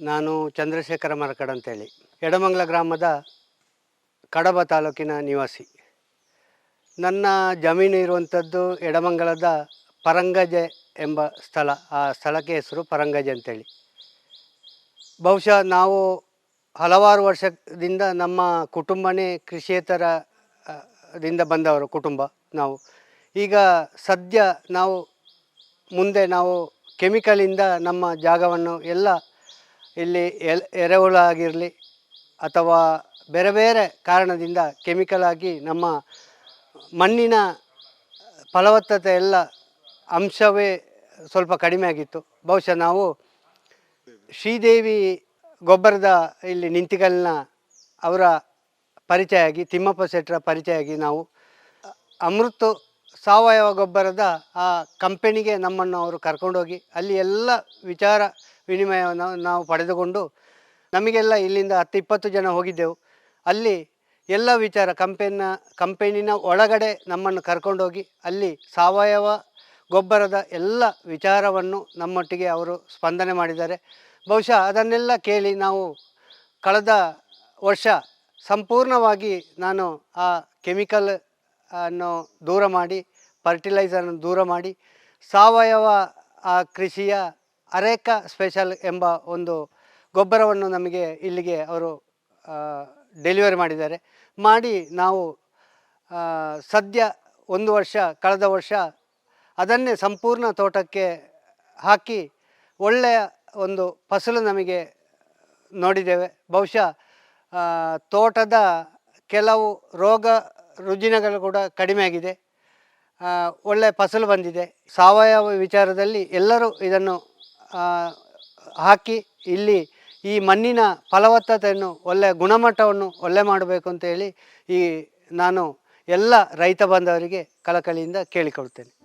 ನಾನು ಚಂದ್ರಶೇಖರ ಮರಕಡ್ ಅಂತೇಳಿ. ಎಡಮಂಗಲ ಗ್ರಾಮದ ಕಡಬ ತಾಲೂಕಿನ ನಿವಾಸಿ. ನನ್ನ ಜಮೀನು ಇರುವಂಥದ್ದು ಎಡಮಂಗಲದ ಪರಂಗಜೆ ಎಂಬ ಸ್ಥಳ. ಆ ಸ್ಥಳಕ್ಕೆ ಹೆಸರು ಪರಂಗಜೆ ಅಂತೇಳಿ. ಬಹುಶಃ ನಾವು ಹಲವಾರು ವರ್ಷದಿಂದ ನಮ್ಮ ಕುಟುಂಬನೇ ಕೃಷಿಯೇತರ ಆ, ದಿಂದ ಬಂದವರು ಕುಟುಂಬ ನಾವು. ಈಗ ಸದ್ಯ ನಾವು ಮುಂದೆ ನಾವು ಕೆಮಿಕಲಿಂದ ನಮ್ಮ ಜಾಗವನ್ನು ಎಲ್ಲ ಇಲ್ಲಿ ಎಲ್ ಎರೆಹುಳ ಆಗಿರಲಿ ಅಥವಾ ಬೇರೆ ಬೇರೆ ಕಾರಣದಿಂದ ಕೆಮಿಕಲ್ ಆಗಿ ನಮ್ಮ ಮಣ್ಣಿನ ಫಲವತ್ತತೆ ಎಲ್ಲ ಅಂಶವೇ ಸ್ವಲ್ಪ ಕಡಿಮೆ ಆಗಿತ್ತು. ಬಹುಶಃ ನಾವು ಶ್ರೀದೇವಿ ಗೊಬ್ಬರದ ಇಲ್ಲಿ ನಿಂತಿಗಲ್ನ ಅವರ ಪರಿಚಯ ಆಗಿ ತಿಮ್ಮಪ್ಪ ಶೆಟ್ಟರ ಪರಿಚಯ ಆಗಿ ನಾವು ಅಮೃತ ಸಾವಯವ ಗೊಬ್ಬರದ ಆ ಕಂಪೆನಿಗೆ ನಮ್ಮನ್ನು ಅವರು ಕರ್ಕೊಂಡೋಗಿ, ಅಲ್ಲಿ ಎಲ್ಲ ವಿಚಾರ ವಿನಿಮಯವನ್ನು ನಾವು ಪಡೆದುಕೊಂಡು, ನಮಗೆಲ್ಲ ಇಲ್ಲಿಂದ ಹತ್ತು, ಇಪ್ಪತ್ತು ಜನ ಹೋಗಿದ್ದೆವು. ಅಲ್ಲಿ ಎಲ್ಲ ವಿಚಾರ ಕಂಪೆನಿನ ಕಂಪೆನಿನ ಒಳಗಡೆ ನಮ್ಮನ್ನು ಕರ್ಕೊಂಡೋಗಿ, ಅಲ್ಲಿ ಸಾವಯವ ಗೊಬ್ಬರದ ಎಲ್ಲ ವಿಚಾರವನ್ನು ನಮ್ಮೊಟ್ಟಿಗೆ ಅವರು ಸ್ಪಂದನೆ ಮಾಡಿದ್ದಾರೆ. ಬಹುಶಃ ಅದನ್ನೆಲ್ಲ ಕೇಳಿ ನಾವು ಕಳೆದ ವರ್ಷ ಸಂಪೂರ್ಣವಾಗಿ ನಾನು ಆ ಕೆಮಿಕಲ್ ಅನ್ನು ದೂರ ಮಾಡಿ ಫರ್ಟಿಲೈಸರನ್ನು ದೂರ ಮಾಡಿ, ಸಾವಯವ, ಆ, ಕೃಷಿಯ ಅರೇಕ ಸ್ಪೆಷಲ್ ಎಂಬ ಒಂದು ಗೊಬ್ಬರವನ್ನು ನಮಗೆ ಇಲ್ಲಿಗೆ ಅವರು ಡೆಲಿವರಿ ಮಾಡಿದ್ದಾರೆ. ಮಾಡಿ ನಾವು ಸದ್ಯ ಒಂದು ವರ್ಷ, ಕಳೆದ ವರ್ಷ ಅದನ್ನೇ ಸಂಪೂರ್ಣ ತೋಟಕ್ಕೆ ಹಾಕಿ ಒಳ್ಳೆಯ ಒಂದು ಫಸಲು ನಮಗೆ ನೋಡಿದ್ದೇವೆ. ಬಹುಶಃ ತೋಟದ ಕೆಲವು ರೋಗ ರುಜಿನಗಳು ಕೂಡ ಕಡಿಮೆ ಆಗಿದೆ. ಆ, ಒಳ್ಳೆ ಫಸಲು ಬಂದಿದೆ. ಸಾವಯವ ವಿಚಾರದಲ್ಲಿ ಎಲ್ಲರೂ ಇದನ್ನು ಹಾಕಿ ಇಲ್ಲಿ ಈ ಮಣ್ಣಿನ ಫಲವತ್ತತೆಯನ್ನು ಒಳ್ಳೆಯ ಗುಣಮಟ್ಟವನ್ನು ಒಳ್ಳೆ ಮಾಡಬೇಕು ಅಂತ ಹೇಳಿ ಈ ನಾನು ಎಲ್ಲ ರೈತ ಬಾಂಧವರಿಗೆ ಕಳಕಳಿಯಿಂದ ಕೇಳಿಕೊಳ್ತೇನೆ.